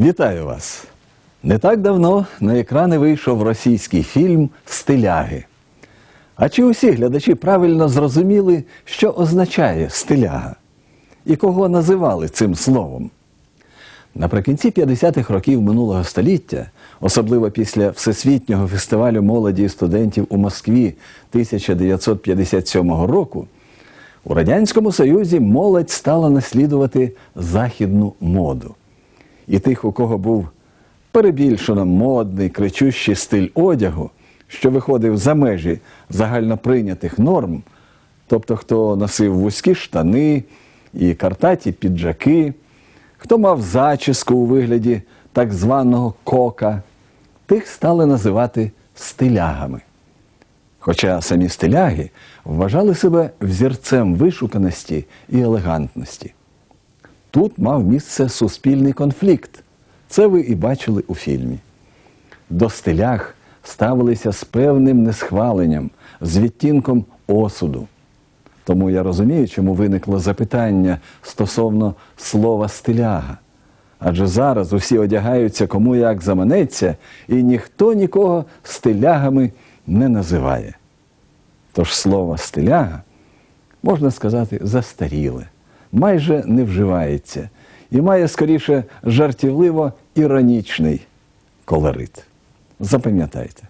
Вітаю вас! Не так давно на екрани вийшов російський фільм Стиляги. А чи усі глядачі правильно зрозуміли, що означає стиляга? І кого називали цим словом? Наприкінці 50-х років минулого століття, особливо після Всесвітнього фестивалю молоді і студентів у Москві 1957 року, у Радянському Союзі молодь стала наслідувати західну моду. І тих, у кого був перебільшено модний, кричущий стиль одягу, що виходив за межі загальноприйнятих норм, тобто хто носив вузькі штани і картаті піджаки, хто мав зачіску у вигляді так званого кока, тих стали називати стилягами. Хоча самі стиляги вважали себе взірцем вишуканості і елегантності. Тут мав місце суспільний конфлікт. Це ви і бачили у фільмі. До стиляг ставилися з певним несхваленням, з відтінком осуду. Тому я розумію, чому виникло запитання стосовно слова стиляга. Адже зараз усі одягаються кому як заманеться, і ніхто нікого стилягами не називає. Тож слово стиляга, можна сказати, застаріле, майже не вживається і має скоріше жартівливо іронічний колорит. Запам'ятайте.